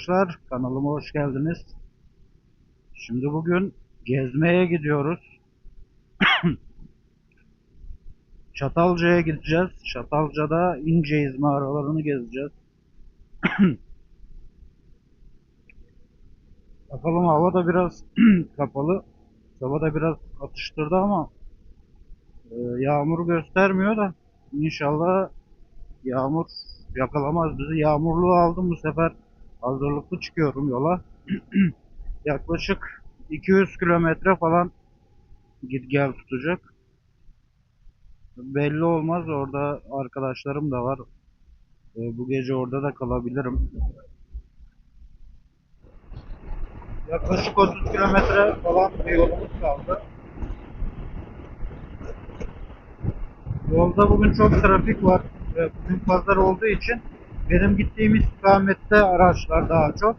Arkadaşlar, kanalıma hoş geldiniz. Şimdi bugün gezmeye gidiyoruz. Çatalca'ya gideceğiz. Çatalca'da İnceyiz mağaralarını gezeceğiz. Bakalım hava da biraz kapalı. Hava da biraz atıştırdı ama e, yağmur göstermiyor da inşallah Yağmur yakalamaz bizi. Yağmurluğu aldım bu sefer. Hazırlıklı çıkıyorum yola. Yaklaşık 200 kilometre falan git gel tutacak. Belli olmaz. Orada arkadaşlarım da var. Ee, bu gece orada da kalabilirim. Yaklaşık 30 kilometre falan bir yolumuz kaldı. Yolda bugün çok trafik var. Bugün pazar olduğu için benim gittiğim istikamette araçlar daha çok.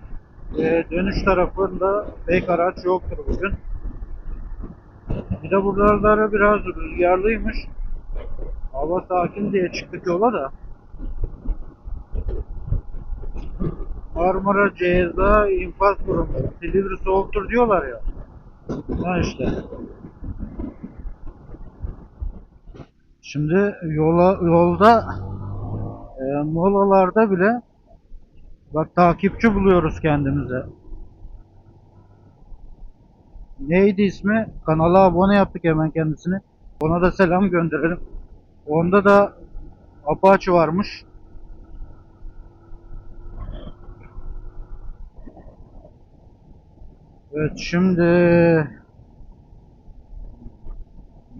Ee, Dönüş tarafında pek araç yoktur bugün. Bir de buralarda biraz rüzgarlıymış. Hava sakin diye çıktık yola da. Marmara, Ceyza, infaz kurumu. Silivri soğuktur diyorlar ya. Ha işte. Şimdi yola yolda e, molalarda bile bak takipçi buluyoruz kendimize. Neydi ismi? Kanala abone yaptık hemen kendisini. Ona da selam gönderelim. Onda da Apache varmış. Evet şimdi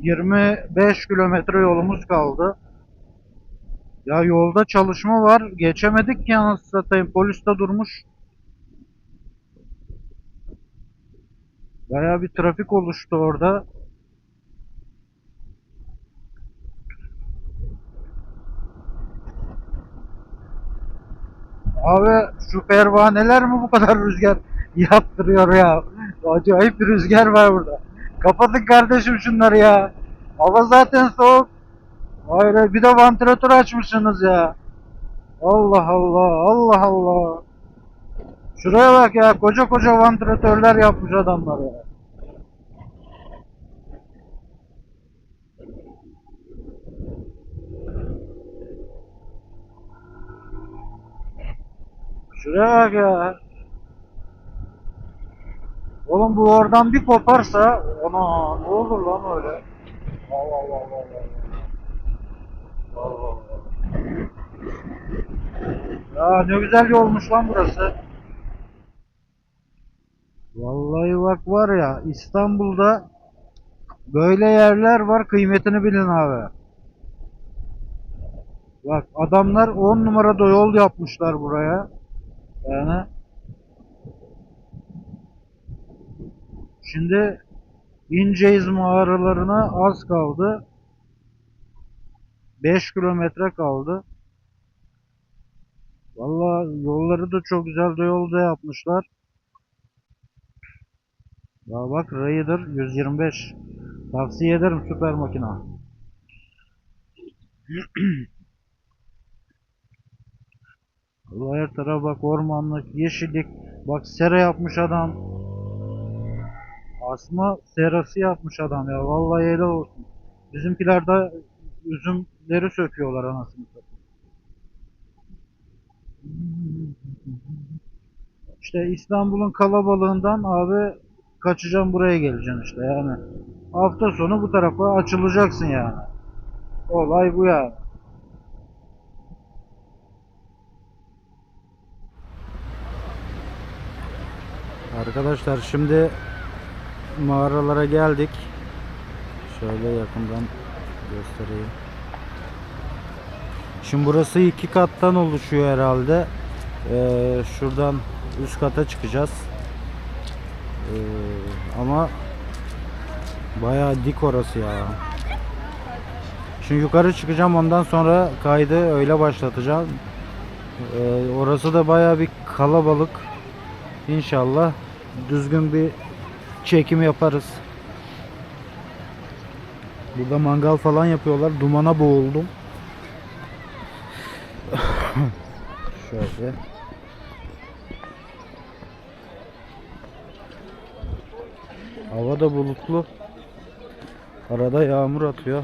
25 kilometre yolumuz kaldı. Ya yolda çalışma var. Geçemedik ki anasını satayım. Polis de durmuş. Baya bir trafik oluştu orada. Abi şu pervaneler mi bu kadar rüzgar yaptırıyor ya? Acayip bir rüzgar var burada. Kapatın kardeşim şunları ya. Hava zaten soğuk. Hayır bir de vantilatör açmışsınız ya. Allah Allah Allah Allah. Şuraya bak ya koca koca vantilatörler yapmış adamlar ya. Şuraya bak ya. Oğlum bu oradan bir koparsa ona ne olur lan öyle. Allah Allah Allah Allah. Allah Allah. Ya ne güzel yolmuş lan burası. Vallahi bak var ya İstanbul'da böyle yerler var kıymetini bilin abi. Bak adamlar 10 numarada yol yapmışlar buraya. Yani Şimdi İnceyiz mağaralarına az kaldı. 5 kilometre kaldı. Vallahi yolları da çok güzel de yolda yapmışlar. Ya bak Raider 125. Tavsiye ederim süper makina. Allah her tarafa bak ormanlık, yeşillik. Bak sera yapmış adam. Asma serası yapmış adam ya. Vallahi helal olsun. Bizimkiler de üzümleri söküyorlar anasını satayım. İşte İstanbul'un kalabalığından abi kaçacağım buraya geleceksin işte yani. Hafta sonu bu tarafa açılacaksın yani. Olay bu yani. Arkadaşlar şimdi mağaralara geldik. Şöyle yakından göstereyim. Şimdi burası iki kattan oluşuyor herhalde. Ee, şuradan üst kata çıkacağız. Ee, ama bayağı dik orası ya. Şimdi yukarı çıkacağım ondan sonra kaydı öyle başlatacağım. Ee, orası da bayağı bir kalabalık. İnşallah düzgün bir çekim yaparız. Burada mangal falan yapıyorlar. Dumana boğuldum. Şöyle. Hava da bulutlu. Arada yağmur atıyor.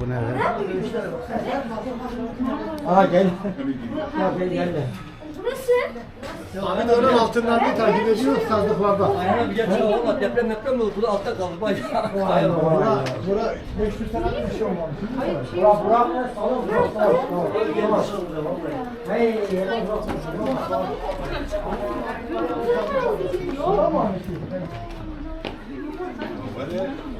Bu ne? Aha gel. Ya gel gel de. Ahmet onun altından bir takip ediyor sazlıklarda. Ayağına bir geçiyor ama deprem deprem oldu. Bu da altta kaldı. Bayağı. Bayağı. Bura, bura 500 sene bir şey olmamış. Bura, bura, salon, bura, salon. Hey, yemek Güneş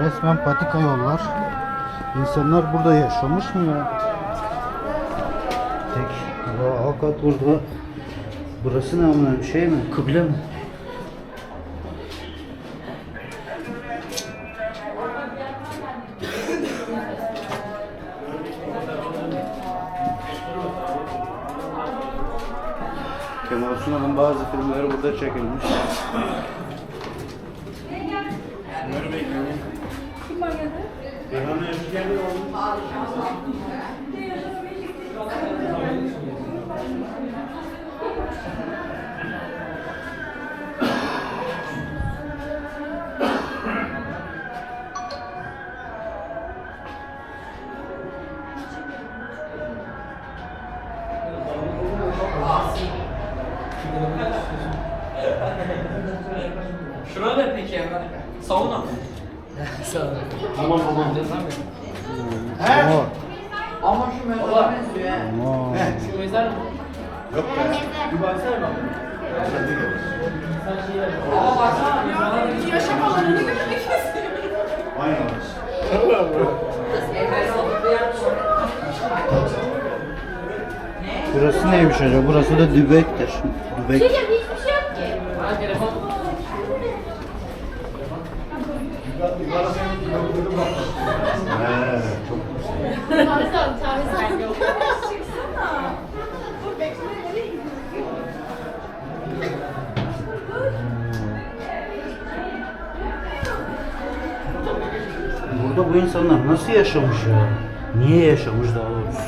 resmen patika yollar. İnsanlar burada yaşamış mı ya? Tek. Hakikat burada. Burası ne amına şey mi? Kıble mi? Kemal Sunal'ın bazı filmleri burada çekilmiş. Şurada mezar mı? Ama baksana mezara benziyor. Yaşam alanını görmek istiyorum. Olduğu yer burası neymiş acaba? Burası da Dübek'tir. Dübek. hiçbir şey yok ki. Burada bu insanlar nasıl yaşamış ya? Niye yaşamış daha doğrusu?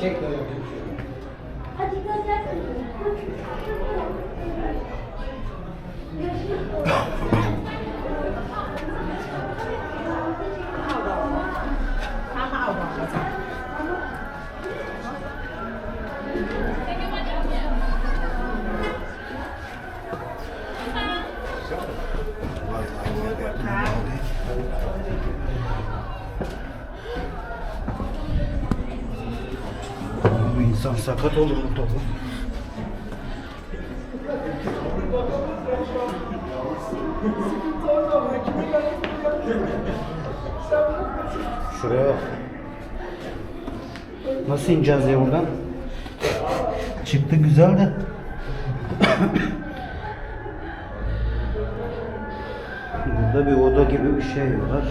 Çek insan sakat olur bu topu. Şuraya bak. Nasıl ineceğiz ya buradan? Çıktı güzel de. Burada bir oda gibi bir şey var.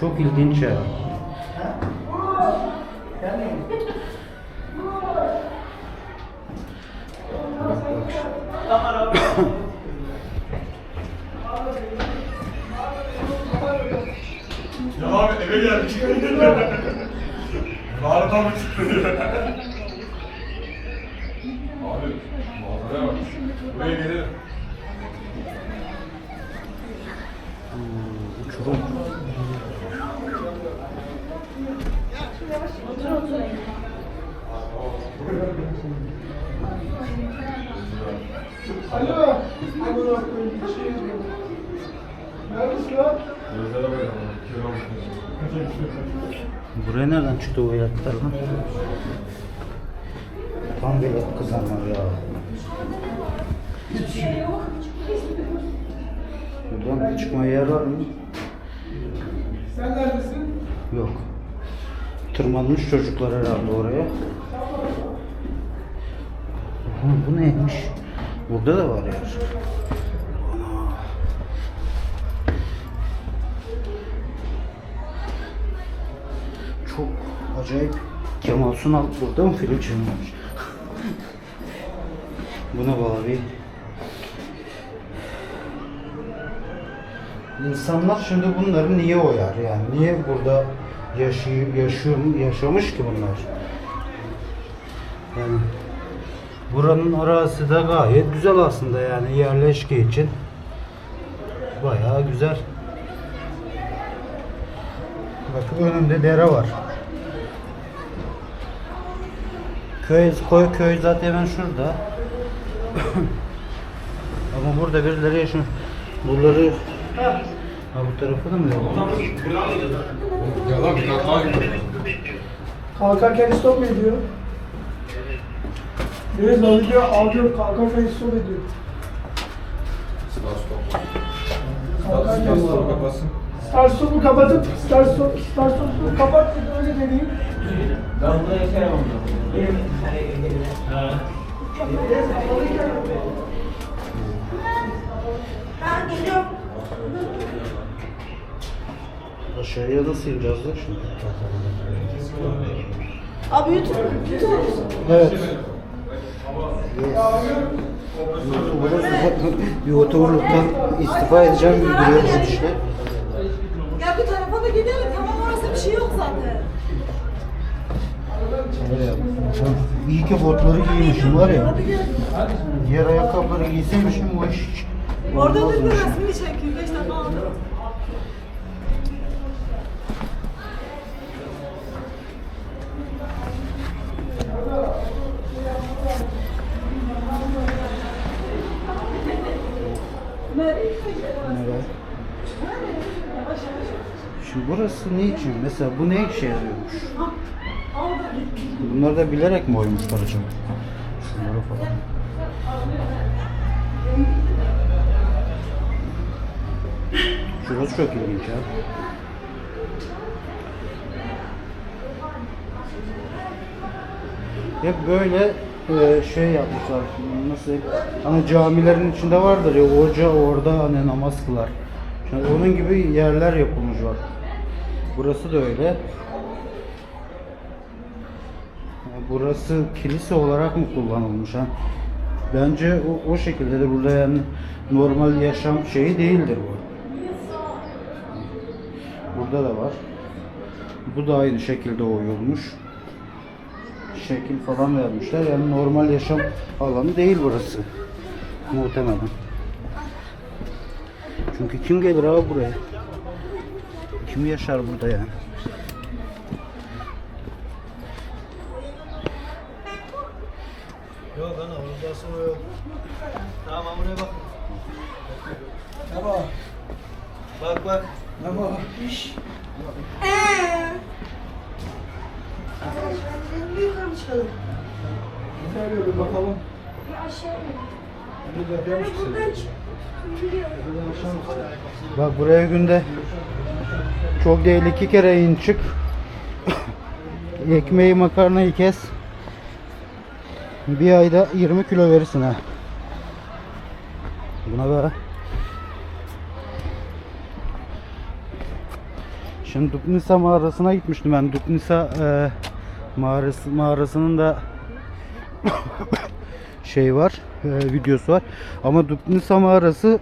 Çok ilginç ya. Ya abi eve gel Mağaradan mı çıktı? Abi manzaraya bak. Buraya gelelim. Uçurum. Alo. Amına koyayım bir şey yazıyor. Neredesin lan? Gözlere bakalım. Kira Buraya nereden çıktı o yatlar lan? Tam bir kızanlar ya. Buradan çıkma yer var mı? Sen neredesin? Yok. Tırmanmış çocuklar herhalde oraya. Aha, bu neymiş? Burada da var. Ana. Çok acayip. Kemal Sunal burada mı film çekmiş? Buna bağlı. İnsanlar şimdi bunları niye oyar yani? Niye burada yaşıyor, yaşıyor, yaşamış ki bunlar? Yani buranın arası da gayet güzel aslında yani yerleşke için. Bayağı güzel. Bak önünde dere var. Köy, koy, köy zaten hemen şurada. Ama burada birileri yaşıyor. Buraları Ha bu tarafı da mı yok? Ya lan bir daha Kalkarken stop ediyor. Evet, o video alıyor, kalkarken stop ediyor. Kalkarken stop. kapatsın. Start stop'u kapatıp, start stop, start stop'u kapat, öyle deneyim. Aşağıya nasıl ineceğiz lan şimdi? Abi YouTube, YouTube? Evet. YouTuber'luktan istifa edeceğim gibi duruyor bu işte. Ya bir tarafa da gidelim. Tamam orası bir şey yok zaten. İyi ki botları giymişim var ya. Diğer ayakkabıları giyseymişim o iş hiç Orada da bir resmini çekeyim. 5 dakika aldı. Evet. Şimdi burası ne için? Mesela bu ne işe yarıyormuş? Bunları da bilerek mi oymuşlar acaba? Şunları falan. Şurası çok ilginç ya. Hep böyle e, şey yapmışlar. Nasıl? Hani camilerin içinde vardır ya hoca orada hani namaz kılar. Şimdi onun gibi yerler yapılmış bak. Burası da öyle. Burası kilise olarak mı kullanılmış ha? Bence o, o şekilde de burada yani normal yaşam şeyi değildir bu. Burada da var. Bu da aynı şekilde oyulmuş. Şekil falan vermişler. Yani normal yaşam alanı değil burası. Muhtemelen. Çünkü kim gelir abi buraya? Kim yaşar burada yani? Yok ana, orada sonra yok. Tamam, buraya bak. Ne bak? Bak bak. Ne bak? İş. Yukarı çıkalım. Nereye bir bakalım. Bir yapıyor musun Bak buraya günde çok değil iki kere in çık. Ekmeği makarnayı kes. Bir ayda 20 kilo verirsin ha. Buna be. Şimdi Dupnisa mağarasına gitmiştim ben. Dupnisa e, mağarası, mağarasının da şey var, e, videosu var. Ama Dupnisa mağarası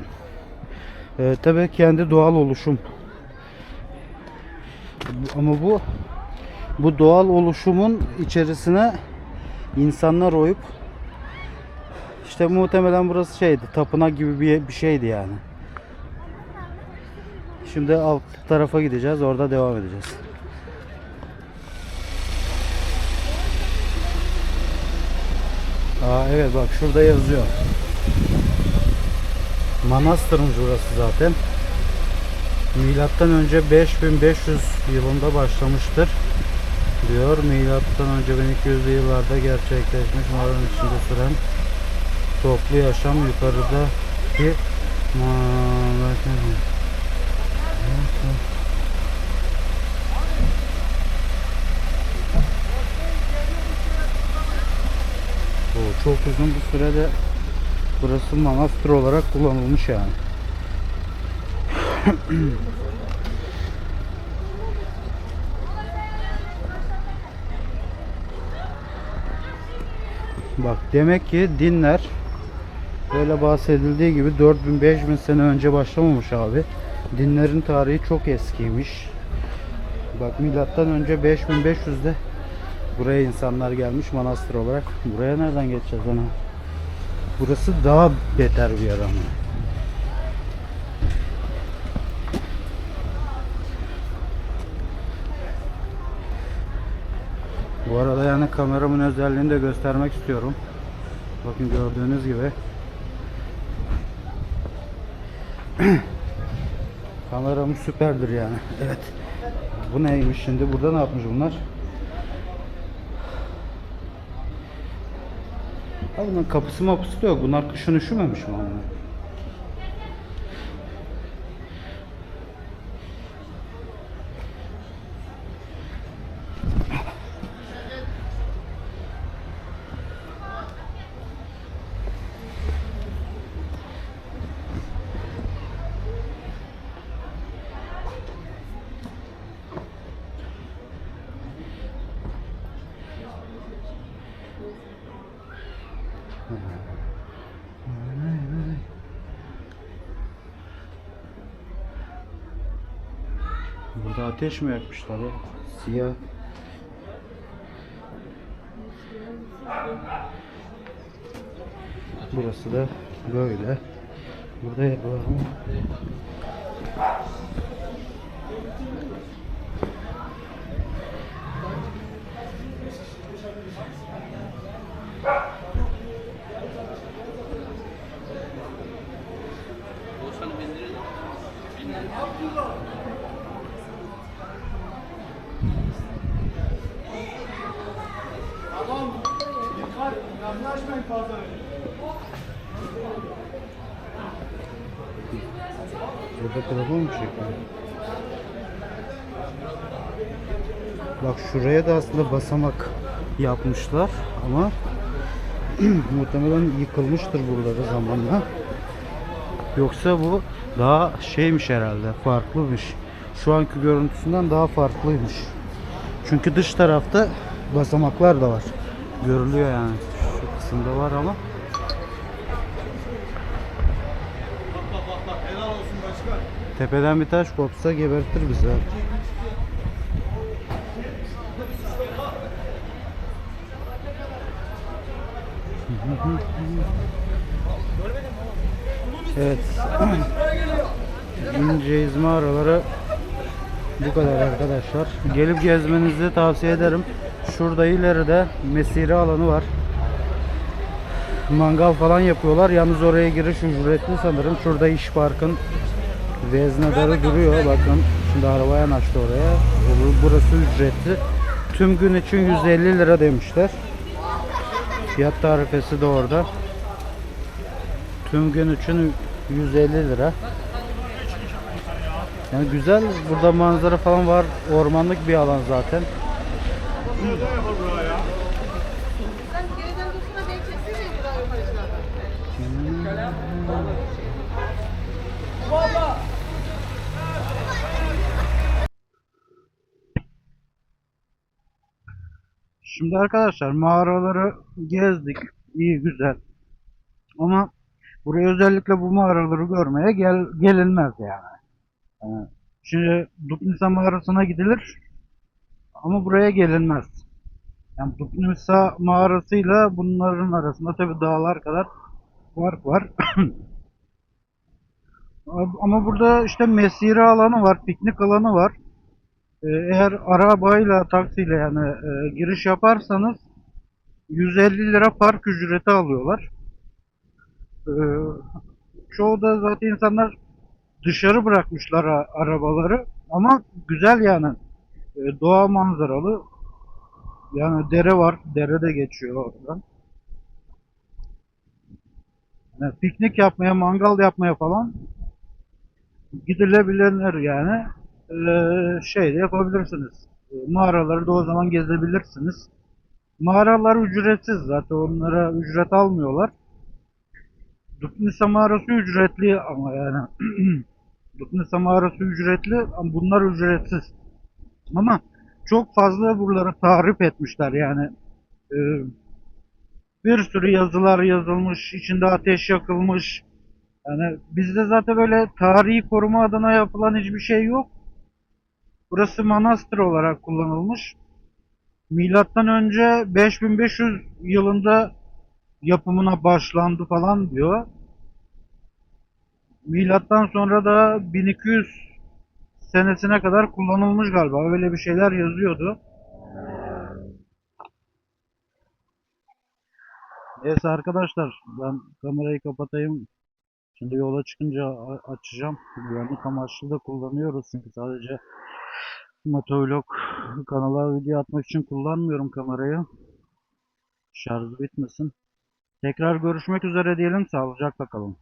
e, tabii kendi doğal oluşum. Ama bu bu doğal oluşumun içerisine insanlar oyup işte muhtemelen burası şeydi tapınak gibi bir, bir şeydi yani. Şimdi alt tarafa gideceğiz orada devam edeceğiz. Aa evet bak şurada yazıyor. Manastırmış burası zaten. Milattan önce 5500 yılında başlamıştır. Diyor milattan önce 1200'lü yıllarda gerçekleşmiş mağaranın içinde süren toplu yaşam yukarıdaki ma- O çok uzun bir sürede burası manastır olarak kullanılmış yani. Bak demek ki dinler böyle bahsedildiği gibi 4000-5000 sene önce başlamamış abi. Dinlerin tarihi çok eskiymiş. Bak milattan önce 5500'de buraya insanlar gelmiş manastır olarak. Buraya nereden geçeceğiz ana? Burası daha beter bir yer ama. Bu arada yani kameramın özelliğini de göstermek istiyorum. Bakın gördüğünüz gibi. Kameram süperdir yani. Evet. Bu neymiş şimdi? Burada ne yapmış bunlar? Bunların kapısı mapısı da yok. Bunlar kışın üşümemiş mi ama? Burada ateş mi yakmışlar ya? Siyah. Burası da böyle. Burada yer var mı? Burada telefon mu çekiyor? Bak şuraya da aslında basamak yapmışlar ama muhtemelen yıkılmıştır buraları zamanla. Yoksa bu daha şeymiş herhalde, farklıymış. Şu anki görüntüsünden daha farklıymış. Çünkü dış tarafta basamaklar da var. Görülüyor yani. Şu kısımda var ama Tepeden bir taş kopsa gebertir bizi. abi. Evet. İnce izme araları bu kadar arkadaşlar. Gelip gezmenizi tavsiye ederim. Şurada ileride mesire alanı var. Mangal falan yapıyorlar. Yalnız oraya giriş ücretli sanırım. Şurada iş parkın veznedarı duruyor. Bakın şimdi araba yanaştı oraya. Bu- Burası ücretli. Tüm gün için 150 lira demişler. Fiyat tarifesi de orada. Tüm gün için 150 lira. Yani güzel. Burada manzara falan var. Ormanlık bir alan zaten. Şimdi arkadaşlar mağaraları gezdik. İyi güzel. Ama buraya özellikle bu mağaraları görmeye gel, gelinmez yani. Yani Şimdi Dupnisa mağarasına gidilir ama buraya gelinmez. Yani Dupnisa mağarasıyla bunların arasında tabi dağlar kadar fark var. Ama burada işte mesire alanı var, piknik alanı var. Ee, Eğer arabayla, taksiyle yani e, giriş yaparsanız 150 lira park ücreti alıyorlar. Ee, çoğu da zaten insanlar dışarı bırakmışlar arabaları. Ama güzel yani. Ee, doğa manzaralı. Yani dere var. Dere de geçiyor oradan. Yani piknik yapmaya, mangal yapmaya falan gidilebilir yani. Ee, şey de yapabilirsiniz. Mağaraları da o zaman gezebilirsiniz. Mağaralar ücretsiz zaten onlara ücret almıyorlar. Dupnisa mağarası ücretli ama yani Dupnisa mağarası ücretli ama bunlar ücretsiz. Ama çok fazla buraları tahrip etmişler yani. Ee, bir sürü yazılar yazılmış, içinde ateş yakılmış. Yani bizde zaten böyle tarihi koruma adına yapılan hiçbir şey yok. Burası manastır olarak kullanılmış. Milattan önce 5500 yılında yapımına başlandı falan diyor. Milattan sonra da 1200 senesine kadar kullanılmış galiba. Öyle bir şeyler yazıyordu. Neyse arkadaşlar ben kamerayı kapatayım. Şimdi yola çıkınca açacağım. Güvenlik amaçlı da kullanıyoruz çünkü sadece motovlog kanala video atmak için kullanmıyorum kamerayı. Şarjı bitmesin. Tekrar görüşmek üzere diyelim. Sağlıcakla kalın.